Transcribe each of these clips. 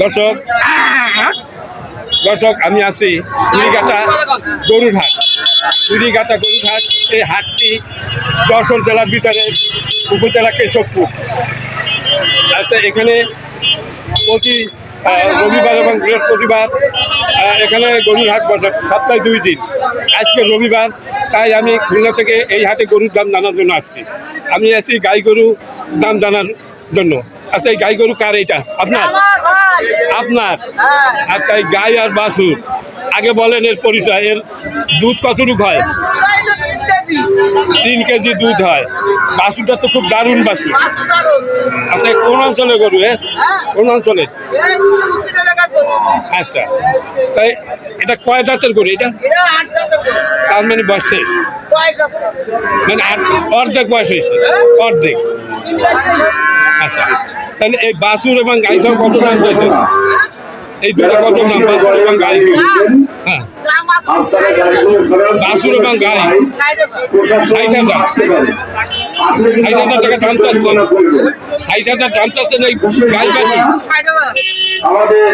দর্শক দর্শক, আমি আছি কুড়িঘাটা গরুর হাট কুড়িঘাটা গরুর হাট এই হাটটি যশোর জেলার ভিতরে, উপজেলা কেশবপুর। আচ্ছা এখানে প্রতি রবিবার এবং বৃহস্পতিবার এখানে গরুর হাট বসে সপ্তাহে দুই দিন। আজকে রবিবার, তাই আমি খুলনা থেকে এই হাটে গরুর দাম জানার জন্য আসছি। আমি আছি গাই গরু দাম জানার জন্য। আচ্ছা এই গাই গরু কার এইটা? আপনার? আপনার? আচ্ছা এই গাই আর বাছুর আগে বলেন এর পরিচয় এর দুধ কতটুকু হয়? তিন কেজি। দুধ হয়। বাছুরটা তো খুব দারুণ বাছুর। আচ্ছা কোন অঞ্চলে গরু হ্যাঁ। কোন অঞ্চলে? আচ্ছা তাই এটা কয় জাতের গরু এটা? তার মানে বয়স মানে অর্ধেক বয়স হয়েছে। অর্ধেক। আচ্ছা। তাহলে এই বাসুর এবং গাই সব কত দাম চাইছে এই দুটা কত দাম? বাসুর এবং গাই হ্যাঁ। বাছুর এবং গাই ষাট হাজার। ষাট হাজার টাকা দাম চাচ্ছে ষাট হাজার দাম চাচ্ছেন এই গাই বাছুর আমাদের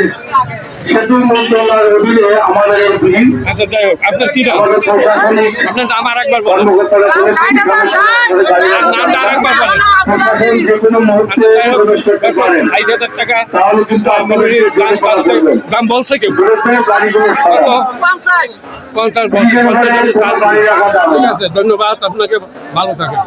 সেতু মন্ত্রণালয়ের অধীনে আমাদের এই বিল আচ্ছা আপনার কি আমাদের প্রশাসনিক আপনার দাম আর একবার বলেন নামটা আর একবার বলেন। প্রশাসন যে কোনো মুহূর্তে যাই হোক, প্রবেশ করতে পারেন টাকা। তাহলে কিন্তু আপনাদের দাম বলছে কেউ? বিরুদ্ধে গাড়িগুলো কত? সরান। পঞ্চাশ। পঞ্চাশ হাজার। ঠিক আছে ধন্যবাদ আপনাকে ভালো থাকেন।